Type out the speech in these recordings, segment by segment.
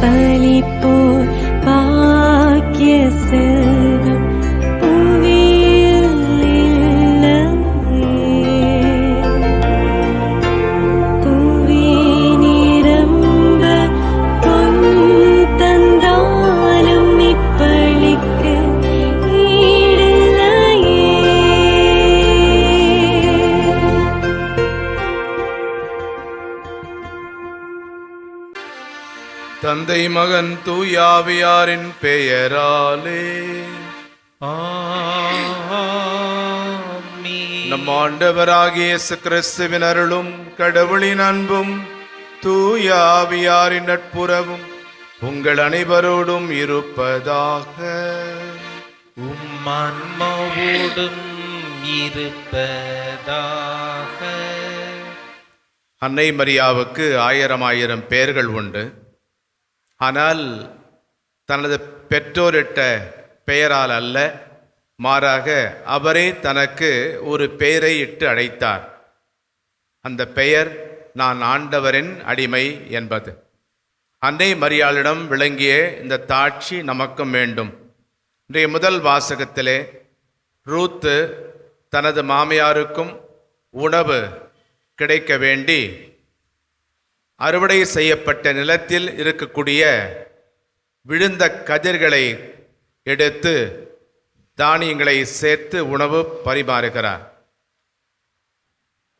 百里不 தூயாவியாரின் பெயராலே. நம் ஆண்டவராகிய கிறிஸ்துவின் அருளும் கடவுளின் அன்பும் தூயாவியாரின் நட்புறவும் உங்கள் அனைவரோடும் இருப்பதாக. உம்மான்மாவோடும் இருப்பதாக. அன்னை மரியாவுக்கு ஆயிரம் ஆயிரம் பெயர்கள் உண்டு. ஆனால் தனது பெற்றோரிட்ட பெயரால் அல்ல மாறாக அவரே தனக்கு ஒரு பெயரை இட்டு அழைத்தார். அந்த பெயர் நான் ஆண்டவரின் அடிமை என்பது. அன்னை மரியாளிடம் விளங்கிய இந்த தாட்சி நமக்கும் வேண்டும். இன்றைய முதல் வாசகத்திலே ரூத்து தனது மாமியாருக்கும் உணவு கிடைக்க வேண்டி அறுவடை செய்யப்பட்ட நிலத்தில் இருக்கக்கூடிய விழுந்த கதிர்களை எடுத்து தானியங்களை சேர்த்து உணவு பரிமாறுகிறார்.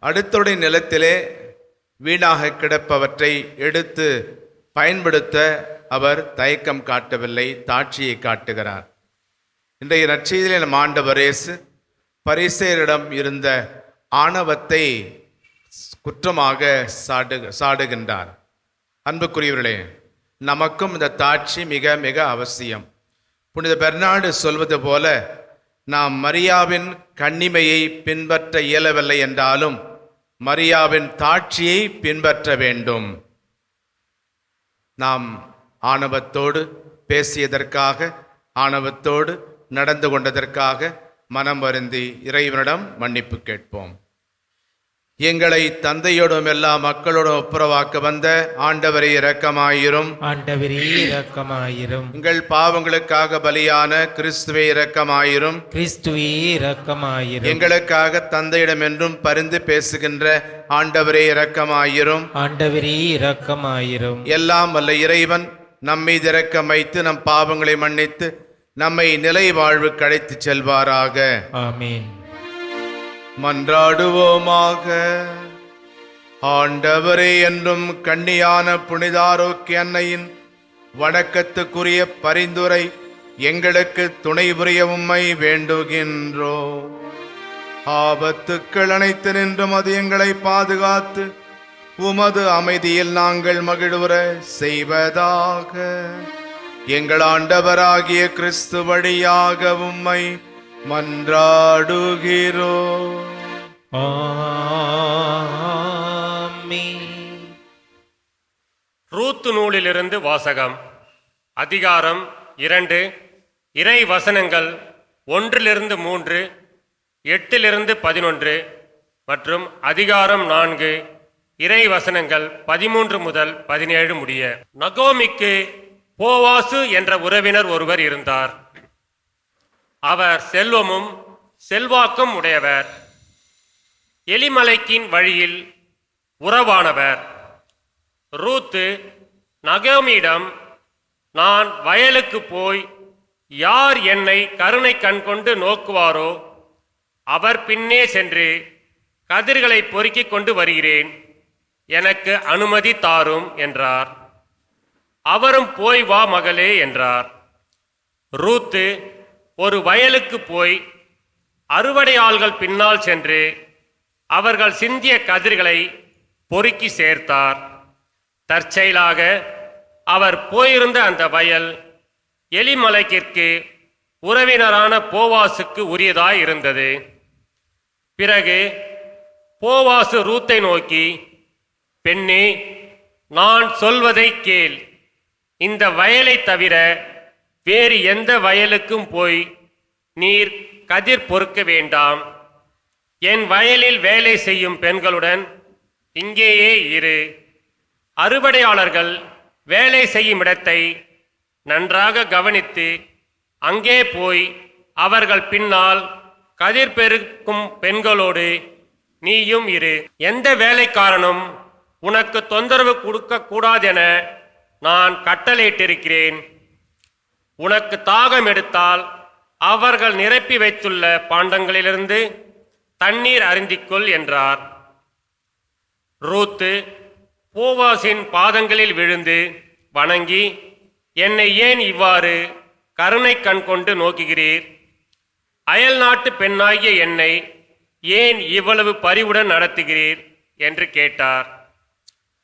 அடுத்துடைய நிலத்திலே வீணாக கிடப்பவற்றை எடுத்து பயன்படுத்த அவர் தயக்கம் காட்டவில்லை தாட்சியை காட்டுகிறார். இன்றைய நற்செய்தியிலே நம் ஆண்டவர் இயேசு பரிசேரிடம் இருந்த ஆணவத்தை குற்றமாக சாடு சாடுகின்றார். அன்புக்குரியவர்களே நமக்கும் இந்த தாட்சி மிக மிக அவசியம். புனித பெர்னாடு சொல்வது போல நாம் மரியாவின் கண்ணிமையை பின்பற்ற இயலவில்லை என்றாலும் மரியாவின் தாட்சியை பின்பற்ற வேண்டும். நாம் ஆணவத்தோடு பேசியதற்காக ஆணவத்தோடு நடந்து கொண்டதற்காக மனம் வருந்தி இறைவனிடம் மன்னிப்பு கேட்போம். எங்களை தந்தையோடும் எல்லா மக்களோடும் ஒப்புரவாக்க வந்த ஆண்டவரை இரக்கமாயிரும். ஆண்டவரே இரக்கமாயிரும். எங்கள் பாவங்களுக்காக பலியான கிறிஸ்துவை இரக்கமாயிரும். கிறிஸ்துவே இரக்கமாயிரும். எங்களுக்காக தந்தையிடம் என்றும் பரிந்து பேசுகின்ற ஆண்டவரே இரக்கமாயிரும். ஆண்டவரே இரக்கமாயிரும். எல்லாம் வல்ல இறைவன் நம்மை இரக்கம் வைத்து நம் பாவங்களை மன்னித்து நம்மை நிலை வாழ்வுக்கு அழைத்துச் செல்வாராக. ஆமீன். மன்றாடுவோமாக. ஆண்டவரே என்றும் கண்ணியான புனிதாரோக்கிய அன்னையின் வணக்கத்துக்குரிய பரிந்துரை எங்களுக்கு துணை புரிய உம்மை வேண்டுகின்றோ ஆபத்துக்கள் அனைத்து நின்றும் அது எங்களை பாதுகாத்து உமது அமைதியில் நாங்கள் மகிழ்வுற செய்வதாக. எங்கள் ஆண்டவராகிய கிறிஸ்து வழியாக உம்மை மன்றாடுகிறோ. ரூத்து நூலிலிருந்து வாசகம். அதிகாரம் இரண்டு. இறை வசனங்கள் ஒன்றிலிருந்து மூன்று எட்டிலிருந்து பதினொன்று மற்றும் அதிகாரம் நான்கு. இறை வசனங்கள் பதிமூன்று முதல் பதினேழு முடிய. நகோமிக்கு போவாசு என்ற உறவினர் ஒருவர் இருந்தார். அவர் செல்வமும் செல்வாக்கும் உடையவர். எலிமலைக்கின் வழியில் உறவானவர். ரூத்து நகோமியிடம் நான் வயலுக்கு போய் யார் என்னை கருணை கண்கொண்டு நோக்குவாரோ அவர் பின்னே சென்று கதிர்களை பொறுக்கிக் கொண்டு வருகிறேன். எனக்கு அனுமதி தாரும் என்றார். அவரும் போய் வா மகளே என்றார். ரூத்து ஒரு வயலுக்கு போய் அறுவடை ஆள்கள் பின்னால் சென்று அவர்கள் சிந்திய கதிர்களை பொறுக்கி சேர்த்தார். தற்செயலாக அவர் போயிருந்த அந்த வயல் எலிமலைக்கிற்கு உறவினரான போவாசுக்கு உரியதாய் இருந்தது. பிறகு போவாசு ரூத்தை நோக்கி பெண்ணே நான் சொல்வதை கேள். இந்த வயலை தவிர வேறு எந்த வயலுக்கும் போய் நீர் கதிர் பொறுக்க வேண்டாம். என் வயலில் வேலை செய்யும் பெண்களுடன் இங்கேயே இரு. அறுவடையாளர்கள் வேலை செய்யும் இடத்தை நன்றாக கவனித்து அங்கே போய் அவர்கள் பின்னால் கதிர் பெருக்கும் பெண்களோடு நீயும் இரு. எந்த வேலைக்காரனும் உனக்கு தொந்தரவு கொடுக்கக்கூடாதென நான் கட்டளையிட்டிருக்கிறேன். உனக்கு தாகம் எடுத்தால் அவர்கள் நிரப்பி வைத்துள்ள பாண்டங்களிலிருந்து தண்ணீர் அருந்திக்கொள் என்றார். ரூத்து போவாசின் பாதங்களில் விழுந்து வணங்கி என்னை ஏன் இவ்வாறு கருணை கண் கொண்டு நோக்குகிறீர்? அயல் நாட்டு பெண்ணாகிய என்னை ஏன் இவ்வளவு பரிவுடன் நடத்துகிறீர்? என்று கேட்டார்.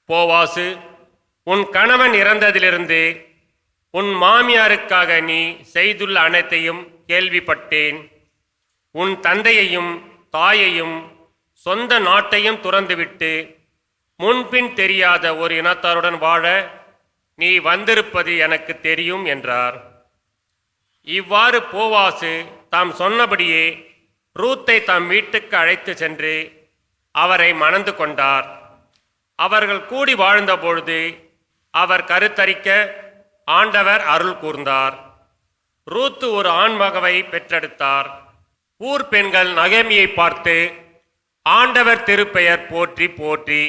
போவாசு உன் கணவன் இறந்ததிலிருந்து உன் மாமியாருக்காக நீ செய்துள்ள அனைத்தையும் கேள்விப்பட்டேன். உன் தந்தையையும் தாயையும் சொந்த நாட்டையும் துறந்துவிட்டு முன்பின் தெரியாத ஒரு இனத்தாருடன் வாழ நீ வந்திருப்பது எனக்கு தெரியும் என்றார். இவ்வாறு போவாசு தாம் சொன்னபடியே ரூத்தை தாம் வீட்டுக்கு அழைத்து சென்று அவரை மணந்து கொண்டார். அவர்கள் கூடி வாழ்ந்தபொழுது அவர் கருத்தரிக்க ஆண்டவர் அருள் கூர்ந்தார். ரூத்து ஒரு ஆண்மகவை பெற்றெடுத்தார். ஊர் பெண்கள் நகமியை பார்த்து ஆண்டவர் திருப்பெயர் போற்றி போற்றி.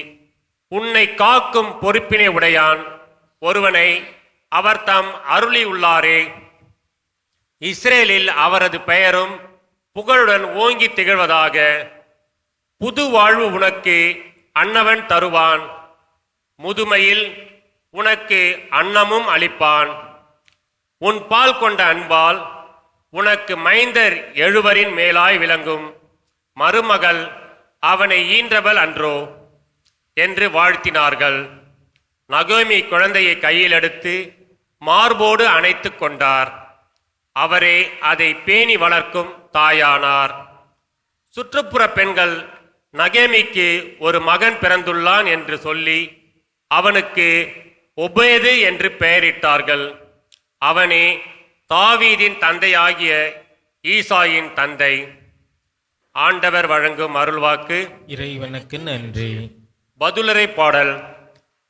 உன்னை காக்கும் பொறுப்பினை உடையான். ஒருவனை அவர் தம் அருளி உள்ளாரே. இஸ்ரேலில் அவரது பெயரும் புகழுடன் ஓங்கி திகழ்வதாக. புது வாழ்வு உனக்கு அன்னவன் தருவான். முதுமையில் உனக்கு அன்னமும் அளிப்பான். உன் பால் கொண்ட அன்பால் உனக்கு மைந்தர் எழுவரின் மேலாய் விளங்கும். மருமகள் அவனை ஈன்றவள் அன்றோ என்று வாழ்த்தினார்கள். நகோமி குழந்தையை கையில் எடுத்து மார்போடு அணைத்து கொண்டார். அவரே அதை பேணி வளர்க்கும் தாயானார். சுற்றுப்புற பெண்கள் நகேமிக்கு ஒரு மகன் பிறந்துள்ளான் என்று சொல்லி அவனுக்கு ஒபேது என்று பெயரிட்டார்கள். அவனே தாவீதின் தந்தையாகிய ஈசாயின் தந்தை. ஆண்டவர் வழங்கும் அருள்வாக்கு. இறைவனுக்கு நன்றி. பதுலரை பாடல்.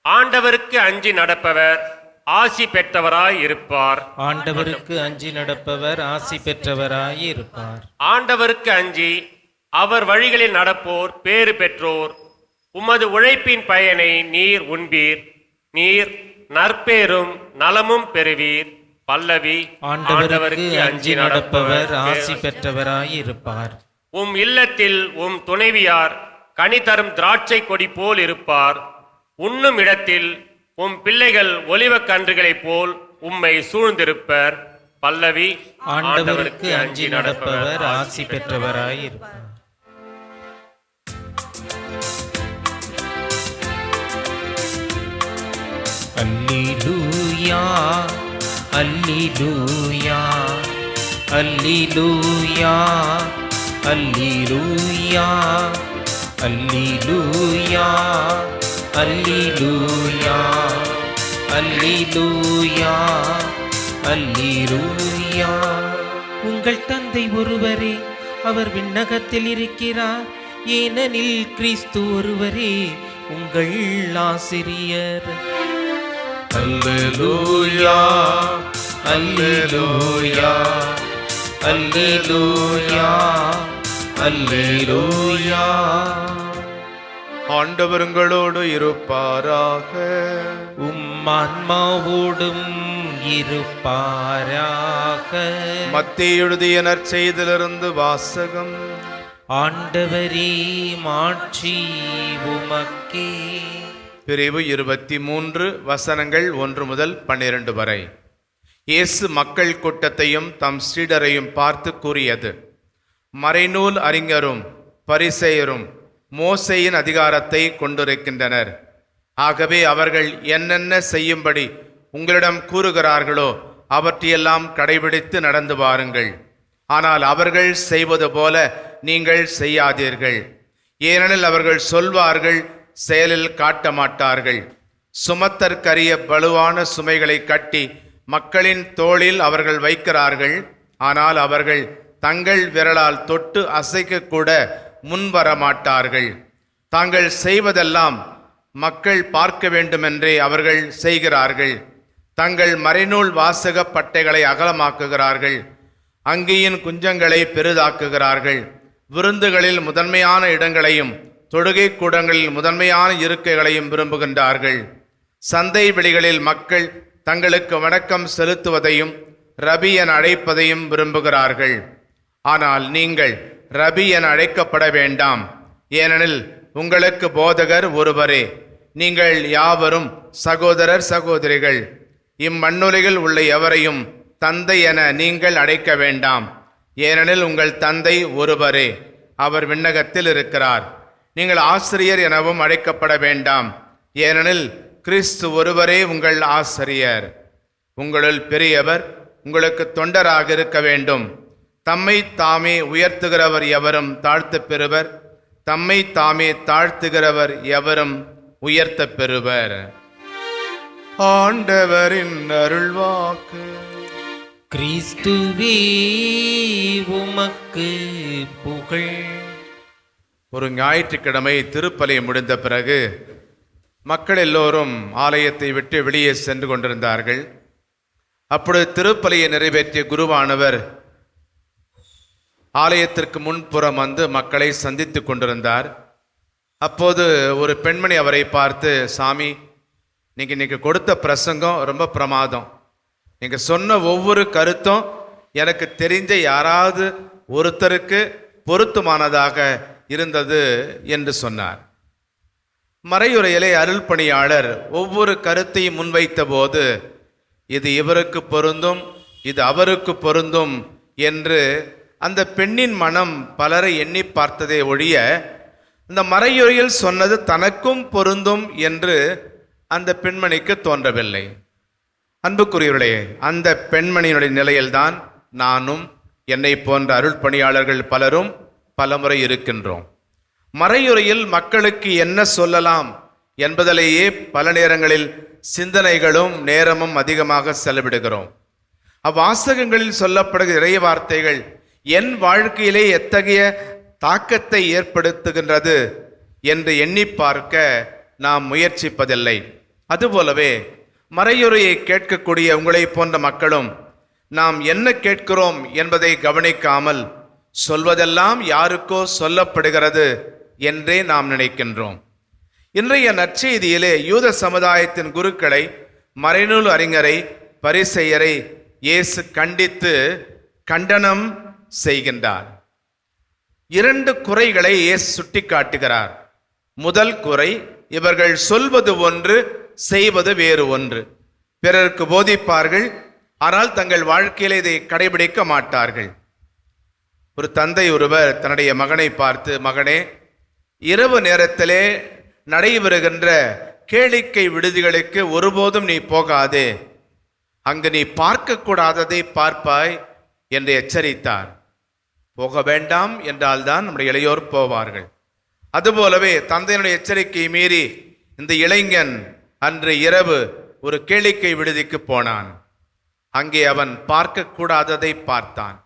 ஆண்டவருக்கு அஞ்சி நடப்பவர் ஆசி பெற்றவராய் இருப்பார். ஆண்டவருக்கு அஞ்சி நடப்பவர் ஆசி பெற்றவராய் இருப்பார். ஆண்டவருக்கு அஞ்சி அவர் வழிகளில் நடப்போர் பேறு பெற்றோர். உமது உழைப்பின் பயனை நீர் உண்பீர். நீர் நற்பேரும் நலமும் பெறுவீர். பல்லவி ஆண்டவருக்கு அஞ்சி நடப்பவர் ஆசி பெற்றவராய் இருப்பார் உம் இல்லத்தில் உம் துணைவியார் கனி தரும் திராட்சை கொடி போல் இருப்பார். உண்ணும் இடத்தில் உம் பிள்ளைகள் ஒலிவக் கன்றுகளைப் போல் உம்மை சூழ்ந்திருப்பர். பல்லவி ஆண்டவருக்கு அஞ்சி நடப்பவர் ஆசி பெற்றவராய் இருப்பார் அல்லேலூயா அல்லேலூயா அல்லேலூயா அல்லூயா அல்லேலூயா அல்லேலூயா அல்லேலூயா அல்லேலூயா. உங்கள் தந்தை ஒருவரே அவர் விண்ணகத்தில் இருக்கிறார். ஏனெனில் கிறிஸ்து ஒருவரே உங்கள் ஆசிரியர். அல்லேலூயா அல்லேலூயா அல்லேலூயா அல்லேலூயா ஆண்டவருங்களோடு இருப்பாராக. உம் ஆன்மாவோடும் இருப்பாராக. மத்திய எழுதிய நற்செய்திலிருந்து வாசகம். ஆண்டவரே மாட்சி உமக்கே. பிரிவு இருபத்தி மூன்று வசனங்கள் ஒன்று முதல் பன்னிரண்டு வரை. இயேசு மக்கள் கூட்டத்தையும் தம் சீடரையும் பார்த்து கூறியது மறைநூல் அறிஞரும் பரிசெயரும் மோசையின் அதிகாரத்தை கொண்டிருக்கின்றனர். ஆகவே அவர்கள் என்னென்ன செய்யும்படி உங்களிடம் கூறுகிறார்களோ அவற்றையெல்லாம் கடைபிடித்து நடந்து வாருங்கள். ஆனால் அவர்கள் செய்வது போல நீங்கள் செய்யாதீர்கள். ஏனெனில் அவர்கள் சொல்வார்கள் செயலில் காட்ட மாட்டார்கள் சுமத்தற்கரிய வலுவான சுமைகளை கட்டி மக்களின் தோளில் அவர்கள் வைக்கிறார்கள். ஆனால் அவர்கள் தங்கள் விரலால் தொட்டு அசைக்கக்கூட கூட முன்வர மாட்டார்கள் தாங்கள் செய்வதெல்லாம் மக்கள் பார்க்க வேண்டுமென்றே அவர்கள் செய்கிறார்கள். தங்கள் மறைநூல் வாசக பட்டைகளை அகலமாக்குகிறார்கள். அங்கியின் குஞ்சங்களை பெரிதாக்குகிறார்கள். விருந்துகளில் முதன்மையான இடங்களையும் தொழுகை கூடங்களில் முதன்மையான இருக்கைகளையும் விரும்புகின்றார்கள். சந்தை வெளிகளில் மக்கள் தங்களுக்கு வணக்கம் செலுத்துவதையும் ரபி என அழைப்பதையும் விரும்புகிறார்கள். ஆனால் நீங்கள் ரபி என அழைக்கப்பட வேண்டாம். ஏனெனில் உங்களுக்கு போதகர் ஒருவரே. நீங்கள் யாவரும் சகோதரர் சகோதரிகள். இம்மண்ணுலகில் உள்ள எவரையும் தந்தை என நீங்கள் அழைக்க வேண்டாம். ஏனெனில் உங்கள் தந்தை ஒருவரே. அவர் விண்ணகத்தில் இருக்கிறார். நீங்கள் ஆசிரியர் எனவும் அழைக்கப்பட வேண்டாம். ஏனெனில் கிறிஸ்து ஒருவரே உங்கள் ஆசிரியர். உங்களுள் பெரியவர் உங்களுக்கு தொண்டராக இருக்க வேண்டும். தம்மை தாமே உயர்த்துகிறவர் எவரும் தாழ்த்த பெறுவர். தம்மை தாமே தாழ்த்துகிறவர் எவரும் உயர்த்தப் பெறுவர். ஆண்டவரின் அருள்வாக்கு. கிறிஸ்துவே உமக்கு புகழ். ஒரு ஞாயிற்றுக்கிழமை திருப்பலி முடிந்த பிறகு மக்கள் எல்லோரும் ஆலயத்தை விட்டு வெளியே சென்று கொண்டிருந்தார்கள். அப்பொழுது திருப்பலியை நிறைவேற்றிய குருவானவர் ஆலயத்திற்கு முன்புறம் வந்து மக்களை சந்தித்துக் கொண்டிருந்தார். அப்போது ஒரு பெண்மணி அவரை பார்த்து சாமி நீங்கள் இன்னைக்கு கொடுத்த பிரசங்கம் ரொம்ப பிரமாதம். நீங்கள் சொன்ன ஒவ்வொரு கருத்தும் எனக்கு தெரிஞ்ச யாராவது ஒருத்தருக்கு பொருத்தமானதாக இருந்தது என்று சொன்னார். மறையுறையிலே அருள் பணியாளர் ஒவ்வொரு கருத்தையும் முன்வைத்த போது இது இவருக்கு பொருந்தும் இது அவருக்கு பொருந்தும் என்று அந்த பெண்ணின் மனம் பலரை எண்ணி பார்த்ததே ஒழிய இந்த மறையுறையில் சொன்னது தனக்கும் பொருந்தும் என்று அந்த பெண்மணிக்கு தோன்றவில்லை. அன்புக்குரியவர்களே அந்த பெண்மணியினுடைய நிலையில்தான் நானும் என்னை போன்ற அருள் பணியாளர்கள் பலரும் பலமுறை இருக்கின்றோம். மறையுறையில் மக்களுக்கு என்ன சொல்லலாம் என்பதிலேயே பல நேரங்களில் சிந்தனைகளும் நேரமும் அதிகமாக செலவிடுகிறோம். அவ்வாசகங்களில் சொல்லப்படுகிற இறை வார்த்தைகள் என் வாழ்க்கையிலே எத்தகைய தாக்கத்தை ஏற்படுத்துகின்றது என்று எண்ணி பார்க்க நாம் முயற்சிப்பதில்லை. அதுபோலவே மறையுறையை கேட்கக்கூடிய உங்களைப் போன்ற மக்களும் நாம் என்ன கேட்கிறோம் என்பதை கவனிக்காமல் சொல்வதெல்லாம் யாருக்கோ சொல்லப்படுகிறது என்றே நாம் நினைக்கின்றோம். இன்றைய நற்செய்தியிலே யூத சமுதாயத்தின் குருக்களை மறைநூல் அறிஞரை பரிசெயரை இயேசு கண்டித்து கண்டனம் செய்கின்றார். இரண்டு குறைகளை இயேசு சுட்டிக்காட்டுகிறார். முதல் குறை இவர்கள் சொல்வது ஒன்று செய்வது வேறு ஒன்று. பிறருக்கு போதிப்பார்கள் ஆனால் தங்கள் வாழ்க்கையிலே இதை கடைபிடிக்க மாட்டார்கள். ஒரு தந்தை ஒருவர் தன்னுடைய மகனை பார்த்து மகனே இரவு நேரத்திலே நடைபெறுகின்ற கேளிக்கை விடுதிகளுக்கு ஒருபோதும் நீ போகாதே. அங்கு நீ பார்க்கக்கூடாததை பார்ப்பாய் என்று எச்சரித்தார். போக வேண்டாம் என்றால்தான் நம்முடைய இளையோர் போவார்கள். அதுபோலவே தந்தையினுடைய எச்சரிக்கையை மீறி இந்த இளைஞன் அன்று இரவு ஒரு கேளிக்கை விடுதிக்கு போனான். அங்கே அவன் பார்க்கக்கூடாததை பார்த்தான்.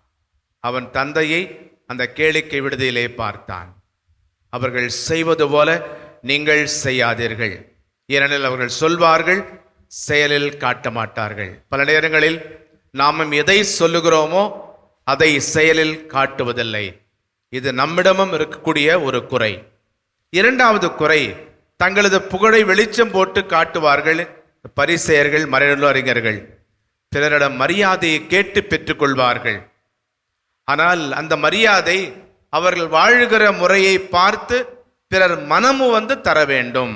அவன் தந்தையை அந்த கேளிக்கை விடுதியிலே பார்த்தான். அவர்கள் செய்வது போல நீங்கள் செய்யாதீர்கள். ஏனெனில் அவர்கள் சொல்வார்கள் செயலில் காட்ட மாட்டார்கள். பல நேரங்களில் நாமும் எதை சொல்லுகிறோமோ அதை செயலில் காட்டுவதில்லை. இது நம்மிடமும் இருக்கக்கூடிய ஒரு குறை. இரண்டாவது குறை தங்களது புகழை வெளிச்சம் போட்டு காட்டுவார்கள் பரிசெயர்கள் மறைநூல் அறிஞர்கள். பிறரிடம் மரியாதையை கேட்டு பெற்றுக்கொள்வார்கள். ஆனால் அந்த மரியாதை அவர்கள் வாழுகிற முறையை பார்த்து பிறர் மனமு வந்து தர வேண்டும்.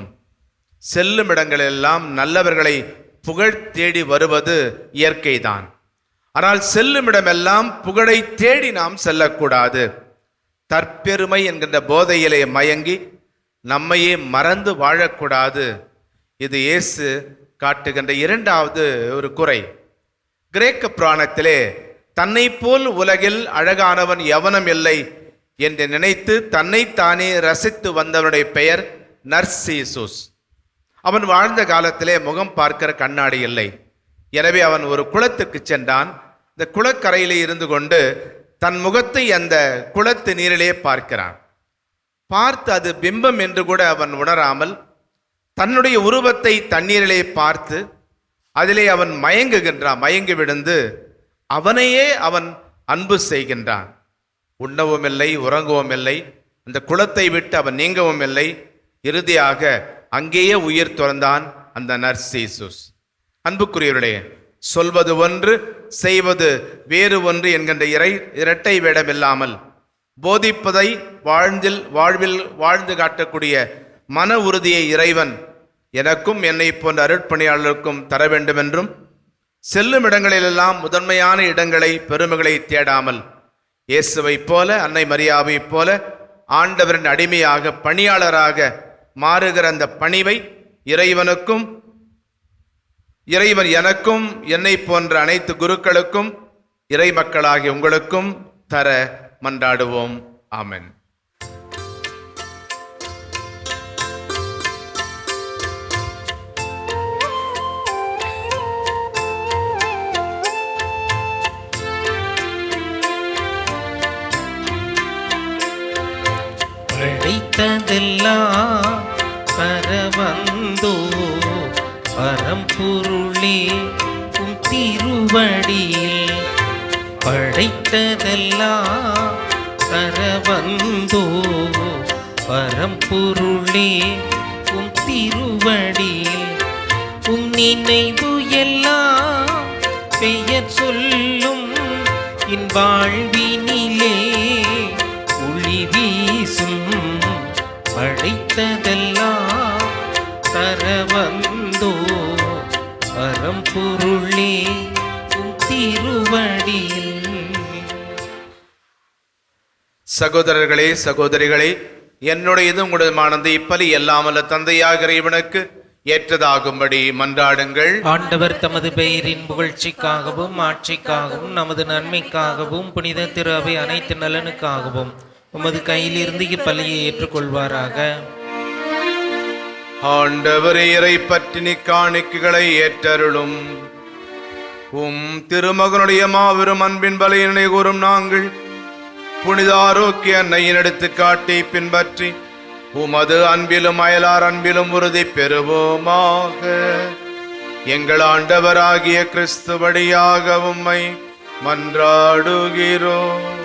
செல்லும் இடங்களெல்லாம் நல்லவர்களை புகழ் தேடி வருவது இயற்கைதான். ஆனால் செல்லும் இடமெல்லாம் புகழை தேடி நாம் செல்லக்கூடாது. தற்பெருமை என்கின்ற போதையிலே மயங்கி நம்மையே மறந்து வாழக்கூடாது. இது இயேசு காட்டுகின்ற இரண்டாவது ஒரு குறை. கிரேக்க புராணத்திலே தன்னை போல் உலகில் அழகானவன் எவனும் இல்லை என்று நினைத்து தன்னைத்தானே ரசித்து வந்தவனுடைய பெயர் நர்சீசூஸ். அவன் வாழ்ந்த காலத்திலே முகம் பார்க்கிற கண்ணாடி இல்லை. எனவே அவன் ஒரு குளத்துக்கு சென்றான். இந்த குளக்கரையிலே இருந்து கொண்டு தன் முகத்தை அந்த குளத்து நீரிலே பார்க்கிறான். பார்த்து அது பிம்பம் என்று கூட அவன் உணராமல் தன்னுடைய உருவத்தை தண்ணீரிலே பார்த்து அதிலே அவன் மயங்குகின்றான். மயங்கி விழுந்து அவனையே அவன் அன்பு செய்கின்றான். உண்ணவும் இல்லை உறங்கவும் இல்லை அந்த குளத்தை விட்டு அவன் நீங்கவும் இல்லை இறுதியாக அங்கேயே உயிர் துறந்தான் அந்த நர்சீசுஸ் அன்புக்குரியவருடைய சொல்வது ஒன்று செய்வது வேறு ஒன்று என்கின்ற இறை இரட்டை வேடமில்லாமல் போதிப்பதை வாழ்ந்தில் வாழ்வில் வாழ்ந்து காட்டக்கூடிய மன உறுதியை இறைவன் எனக்கும் என்னை போன்ற அருட்பணியாளருக்கும் தர வேண்டுமென்றும் என்றும் செல்லும் இடங்களிலெல்லாம் முதன்மையான இடங்களை பெருமைகளை தேடாமல் இயேசுவைப் போல அன்னை மரியாவைப் போல ஆண்டவரின் அடிமையாக பணியாளராக மாறுகிற அந்த பணிவை இறைவனுக்கும் இறைவன் எனக்கும் என்னை போன்ற அனைத்து குருக்களுக்கும் இறை மக்களாகிய உங்களுக்கும் தர மன்றாடுவோம். ஆமன். படைத்ததெல்லாம் பரவந்தோ. பரம்பொருளே உம் திருவடியில் படைத்ததெல்லாம் பரவந்தோ. பரம்பொருளே உம் திருவடியில் உம் நினைவு எல்லாம் பெயர் சொல்லும். இன் வாழ்வினிலே படைத்ததெல்லாம் தரவந்தோ. பரம்பொருளே உம் திருவடியில். சகோதரர்களே சகோதரிகளே என்னுடையது உங்களுடையமானது இப்பலி எல்லாமல்ல தந்தையாக இறைவனுக்கு ஏற்றதாகும்படி மன்றாடுங்கள். ஆண்டவர் தமது பெயரின் புகழ்ச்சிக்காகவும் ஆட்சிக்காகவும் நமது நன்மைக்காகவும் புனித திரு அவை அனைத்து நலனுக்காகவும். உமது கையிலிருந்து இப்பள்ளியை ஏற்றுக்கொள்வாராக. ஆண்டவர் இறை பற்றினி காணிக்கைகளை ஏற்றருளும். உம் திருமகனுடைய மாபெரும் அன்பின் பலையினை கூறும் நாங்கள். புனித ஆரோக்கிய அன்னையின் எடுத்துக்காட்டி பின்பற்றி உமது அன்பிலும் அயலார் அன்பிலும் உறுதி பெறுவோமாக. எங்கள் ஆண்டவராகிய கிறிஸ்து வழியாக உம்மை மன்றாடுகிறோம்.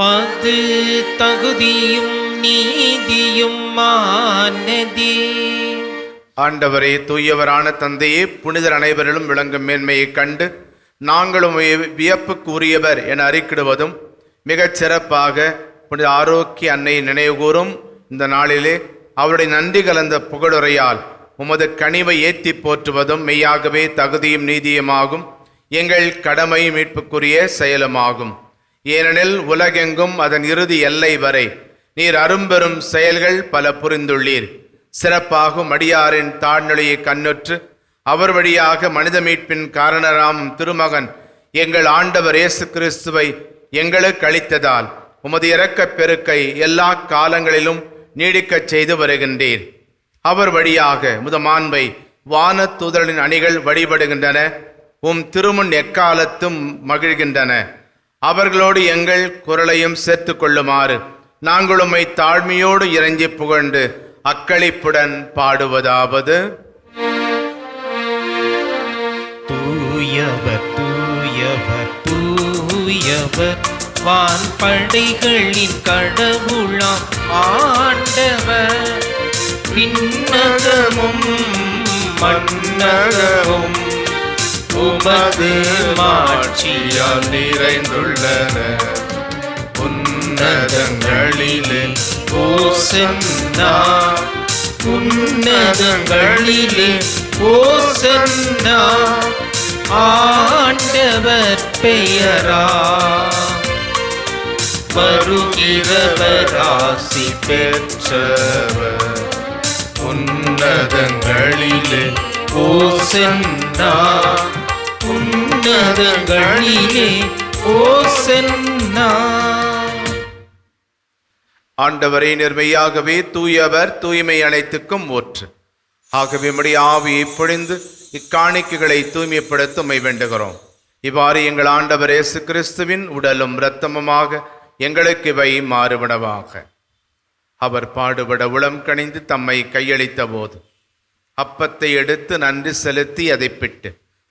அது தகுதியும் நீதியும் மானதே. ஆண்டவரே தூயவரான தந்தையே புனிதர் அனைவரிலும் விளங்கும் மேன்மையைக் கண்டு நாங்களும் விய- வியப்புக்கு உரியவர் என அறிக்கிடுவதும் மிகச் சிறப்பாக புனித ஆரோக்கிய அன்னையை நினைவுகூறும் இந்த நாளிலே அவருடைய நன்றி கலந்த புகழுரையால் உமது கனிவை ஏத்தி போற்றுவதும் மெய்யாகவே தகுதியும் நீதியுமாகும். எங்கள் கடமை மீட்புக்குரிய செயலுமாகும். ஏனெனில் உலகெங்கும் அதன் இறுதி எல்லை வரை நீர் அரும்பெரும் செயல்கள் பல புரிந்துள்ளீர். சிறப்பாகும் அடியாரின் தாழ்நிலையை கண்ணுற்று அவர் வழியாக மனித மீட்பின் காரணராம் திருமகன் எங்கள் ஆண்டவர் இயேசு கிறிஸ்துவை எங்களுக்கு அளித்ததால் உமது இறக்கப் பெருக்கை எல்லா காலங்களிலும் நீடிக்கச் செய்து வருகின்றீர். அவர் வழியாக முதமாண்பை வான தூதரின் அணிகள் வழிபடுகின்றன உம் திருமுன் எக்காலத்தும் மகிழ்கின்றன. அவர்களோடு எங்கள் குரலையும் சேர்த்து கொள்ளுமாறு நாங்கள் உம்மை தாழ்மையோடு இறங்கி புகழ்ந்து அக்களிப்புடன் பாடுவதாவது. தூயவர் தூயவர் தூயவர் வான் படைகளின் கடவுளாம் ஆண்டவர். விண்ணகமும் மன்னகமும் உமது மாட்சியால் நிறைந்துள்ளன உன்னதங்களிலே ஓசன்னா உன்னதங்களிலே ஓசன்னா ஆண்டவர் பெயரா. வருகிறவராசி பெற்றவர். உன்னதங்களிலே ஓசன்னா உன்னதங்களிலே சென்னா. ஆண்டவரை நிர்மையாகவே தூயவர் தூய்மை அனைத்துக்கும் ஒற்று ஆகவே நம்முடைய ஆவியை பொழிந்து இக்காணிக்கைகளை தூய்மைப்படுத்த உமை வேண்டுகிறோம். இவ்வாறு எங்கள் ஆண்டவர் இயேசு கிறிஸ்துவின் உடலும் இரத்தமுமாக எங்களுக்கு இவை மாறுபடவாக. அவர் பாடுபட உளம் கணிந்து தம்மை கையளித்த போது அப்பத்தை எடுத்து நன்றி செலுத்தி அதை பிட்டு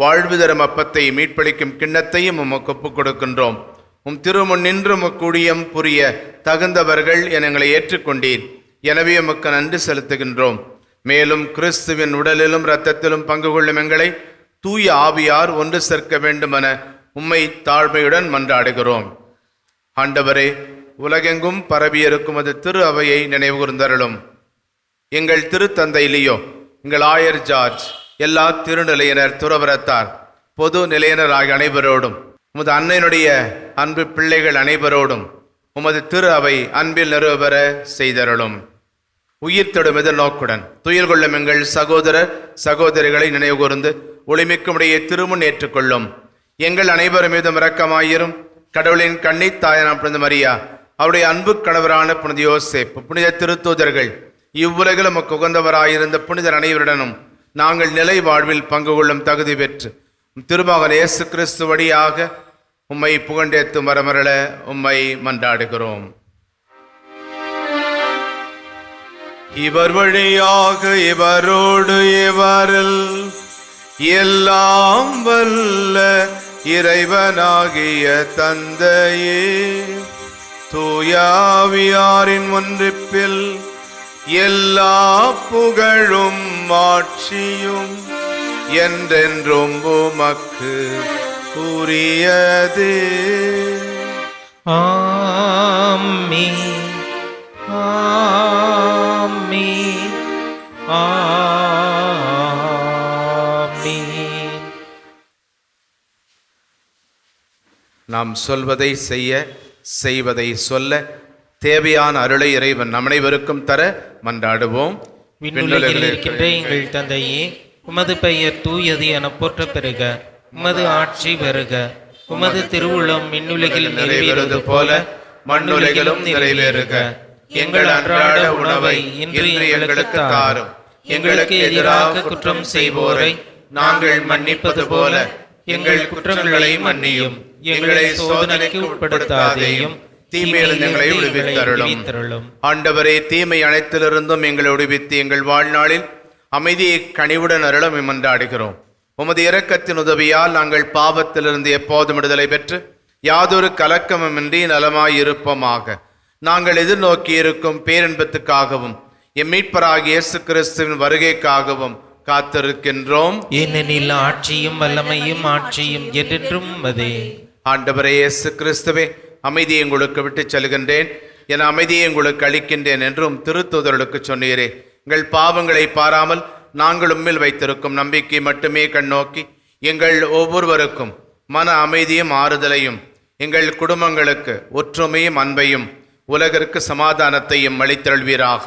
வாழ்வு தரும் அப்பத்தை மீட்பளிக்கும் கிண்ணத்தையும் உமக்கு ஒப்புக் கொடுக்கின்றோம் உம் திருமுன் நின்று உமக்குடியம் புரிய தகுந்தவர்கள் என எங்களை ஏற்றுக்கொண்டீர். எனவே உமக்கு நன்றி செலுத்துகின்றோம். மேலும் கிறிஸ்துவின் உடலிலும் இரத்தத்திலும் பங்கு கொள்ளும் எங்களை தூய ஆவியார் ஒன்று சேர்க்க வேண்டுமென உம்மை தாழ்மையுடன் மன்றாடுகிறோம். ஆண்டவரே உலகெங்கும் பரவியிருக்கும் அது திரு அவையை நினைவுகூர்ந்தருளும். எங்கள் திருத்தந்தை லியோ எங்கள் ஆயர் ஜார்ஜ் எல்லா திருநிலையினர் துறவரத்தார் பொது நிலையினர் ஆகிய அனைவரோடும் உமது அன்னையினுடைய அன்பு பிள்ளைகள் அனைவரோடும் உமது திரு அவை அன்பில் நிறுவர செய்தருளும். உயிர் தொடும் எதிர்நோக்குடன் துயில் கொள்ளும் எங்கள் சகோதர சகோதரிகளை நினைவுகூர்ந்து ஒளிமிக்குமுடைய திருமுன் ஏற்றுக்கொள்ளும். எங்கள் அனைவரும் மீதும் இரக்கமாயிரும். கடவுளின் கன்னித் தாயனாம் புனித மரியா அவருடைய அன்பு கணவரான புனித யோசேப் புனித திருத்தூதர்கள் இவ்வுலகிலும் உகந்தவராயிருந்த புனிதர் அனைவருடனும் நாங்கள் நிலை வாழ்வில் பங்கு கொள்ளும் தகுதி பெற்று திருமகன் இயேசு கிறிஸ்து வழியாக உம்மை புகண்டேத்து மரமரள உம்மை மன்றாடுகிறோம். இவர் வழியாக இவரோடு இவரில் எல்லாம் வல்ல இறைவனாகிய தந்தையே தூயாவியாரின் ஒன்றிப்பில் எல்லா புகழும் மாட்சியும் என்றென்றும் உமக்கு உரியது. ஆம்மி ஆம்மி ஆம்மி நாம் சொல்வதை செய்ய செய்வதை சொல்ல தேவையான அருளை இறைவன் நம் அனைவருக்கும் தர மன்றாடுவோம். விண்ணுலகில் இருக்கின்ற எங்கள் தந்தையே உமது பெயர் தூயது என போற்ற பெறுக உமது ஆட்சி பெறுக. உமது திருவுளம் விண்ணுலகில் நிறைவேறுவது போல மண்ணுலகிலும் நிறைவேறுக எங்கள் அன்றாட உணவை இன்று எங்களுக்கு தாரும். எங்களுக்கு எதிராக குற்றம் செய்வோரை நாங்கள் மன்னிப்பது போல எங்கள் குற்றங்களை மன்னியும். எங்களை சோதனைக்கு உட்படுத்தாதேயும். தீமையில் எங்களை விடுவித்தருளும். ஆண்டவரே தீமை அனைத்திலிருந்தும் எங்களை விடுவித்து எங்கள் வாழ்நாளில் அமைதியை கனிவுடன் அருளம் மன்றாடுகிறோம் உமது இரக்கத்தின் உதவியால் நாங்கள் பாவத்திலிருந்து எப்போதும் விடுதலை பெற்று யாதொரு கலக்கமுமின்றி நலமாயிருப்போமாக நாங்கள் எதிர்நோக்கி இருக்கும் பேரின்பத்துக்காகவும் எம் இயேசு கிறிஸ்துவின் வருகைக்காகவும் காத்திருக்கின்றோம். ஏனெனில் ஆட்சியும் வல்லமையும் ஆட்சியும் என்றென்றும் அதே ஆண்டவரே இயேசு கிறிஸ்துவே அமைதியை உங்களுக்கு விட்டு செல்கின்றேன். என் அமைதியை உங்களுக்கு அளிக்கின்றேன் என்றும் திருத்துதர்களுக்கு சொன்னீரே. எங்கள் பாவங்களை பாராமல் நாங்கள் உம்மில் வைத்திருக்கும் நம்பிக்கை மட்டுமே கண்ணோக்கி எங்கள் ஒவ்வொருவருக்கும் மன அமைதியும் ஆறுதலையும் எங்கள் குடும்பங்களுக்கு ஒற்றுமையும் அன்பையும் உலகிற்கு சமாதானத்தையும் அளித்தருள்வீராக.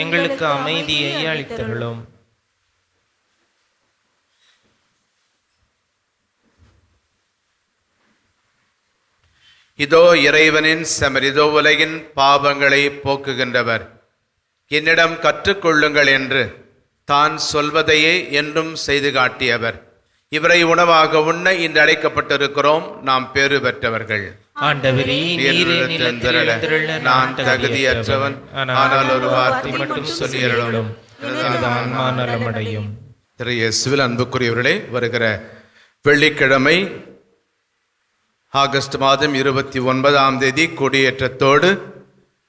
எங்களுக்கு அமைதியை அளித்தருளும். இதோ இறைவனின் செமர் இதோ உலகின் பாவங்களை போக்குகின்றவர். என்னிடம் கற்றுக்கொள்ளுங்கள் என்று தான் சொல்வதையே என்றும் செய்து காட்டியவர். இவரை உணவாக உண்ண இன்று அழைக்கப்பட்டிருக்கிறோம். நாம் பேறு பெற்றவர்கள். ஆண்டவரே நீரே நிலத்தில் நான் தகுதியற்றவன். ஆனால் ஒரு வார்த்தை மட்டும் சொல்லியருளும். எனது ஆன்மா நலமடையும். திரு இயேசுவில் அன்புக்குரியவர்களே வருகிற வெள்ளிக்கிழமை ஆகஸ்ட் மாதம் இருபத்தி ஒன்பதாம் தேதி கொடியேற்றத்தோடு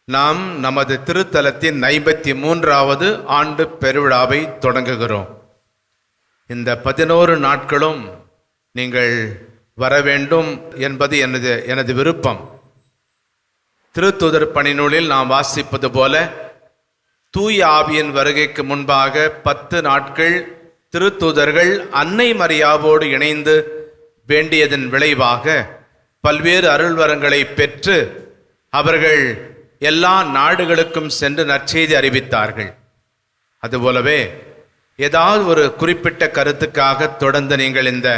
நாம் நமது திருத்தலத்தின் ஐம்பத்தி மூன்றாவது ஆண்டு பெருவிழாவை தொடங்குகிறோம். இந்த பதினோரு நாட்களும் நீங்கள் வர வேண்டும் என்பது எனது எனது விருப்பம். திருத்துதர் பணிநூலில் நாம் வாசிப்பது போல தூய ஆவியின் வருகைக்கு முன்பாக பத்து நாட்கள் திருத்தூதர்கள் அன்னை மரியாவோடு இணைந்து வேண்டியதன் விளைவாக பல்வேறு அருள்வரங்களை பெற்று அவர்கள் எல்லா நாடுகளுக்கும் சென்று நற்செய்தி அறிவித்தார்கள். அதுபோலவே ஏதாவது ஒரு குறிப்பிட்ட கருத்துக்காக தொடர்ந்து நீங்கள் இந்த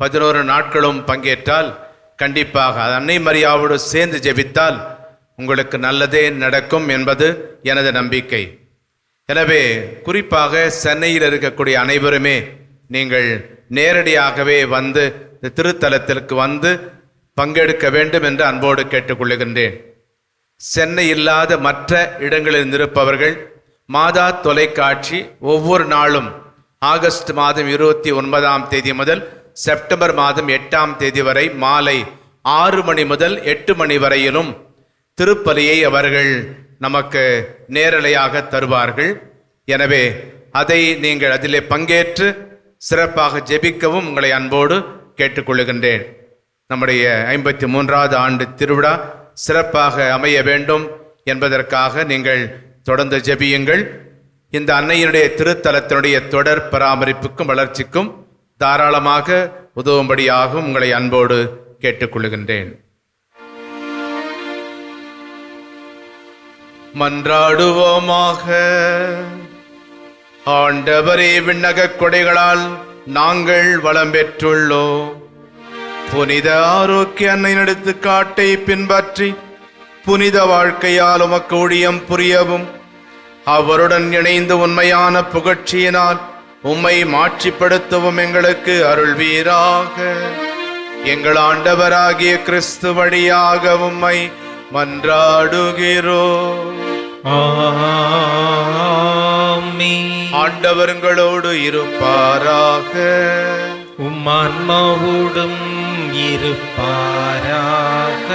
பதினோரு நாட்களும் பங்கேற்றால் கண்டிப்பாக அன்னை மரியாவோடு சேர்ந்து ஜெபித்தால் உங்களுக்கு நல்லதே நடக்கும் என்பது எனது நம்பிக்கை. எனவே குறிப்பாக சென்னையில் இருக்கக்கூடிய அனைவருமே நீங்கள் நேரடியாகவே வந்து இந்த திருத்தலத்திற்கு வந்து பங்கெடுக்க வேண்டும் என்று அன்போடு கேட்டுக்கொள்ளுகின்றேன் சென்னை இல்லாத மற்ற இடங்களில் இருப்பவர்கள் மாதா தொலைக்காட்சி ஒவ்வொரு நாளும் ஆகஸ்ட் மாதம் இருபத்தி ஒன்பதாம் தேதி முதல் செப்டம்பர் மாதம் எட்டாம் தேதி வரை மாலை ஆறு மணி முதல் எட்டு மணி வரையிலும் திருப்பலியை அவர்கள் நமக்கு நேரலையாக தருவார்கள். எனவே அதை நீங்கள் அதிலே பங்கேற்று சிறப்பாக ஜெபிக்கவும் உங்களை அன்போடு கேட்டுக்கொள்கின்றேன். நம்முடைய ஐம்பத்தி மூன்றாவது ஆண்டு திருவிழா சிறப்பாக அமைய வேண்டும் என்பதற்காக நீங்கள் தொடர்ந்து ஜெபியுங்கள். இந்த அன்னையினுடைய திருத்தலத்தினுடைய தொடர் பராமரிப்புக்கும் வளர்ச்சிக்கும் தாராளமாக உதவும்படியாகவும் உங்களை அன்போடு கேட்டுக்கொள்கின்றேன் மன்றாடுவோமாக. ஆண்டவரே விண்ணகக் கொடைகளால் நாங்கள் வளம் பெற்றுள்ளோம். புனித ஆரோக்கிய அன்னை நடத்து காட்டை பின்பற்றி புனித வாழ்க்கையால் உமக்கு ஊழியம் புரியவும். அவருடன் இணைந்து உண்மையான புகழ்ச்சியினால் உம்மை மாட்சிப்படுத்தவும் எங்களுக்கு அருள்வீராக. எங்கள் ஆண்டவராகிய கிறிஸ்து வழியாக உம்மை மன்றாடுகிறோம் ஆமென். ஆண்டவர்களோடு இருப்பாராக. உம் ஆன்மாவோடும் இருப்பாராக.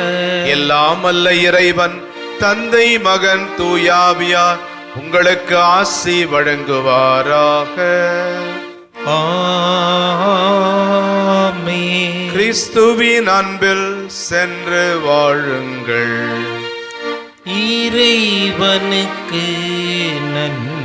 எல்லாம் அல்ல இறைவன் தந்தை மகன் தூயாவியார் உங்களுக்கு ஆசி வழங்குவாராக. கிறிஸ்துவின் அன்பில் சென்று வாழுங்கள். இறைவனுக்கு நன்றி.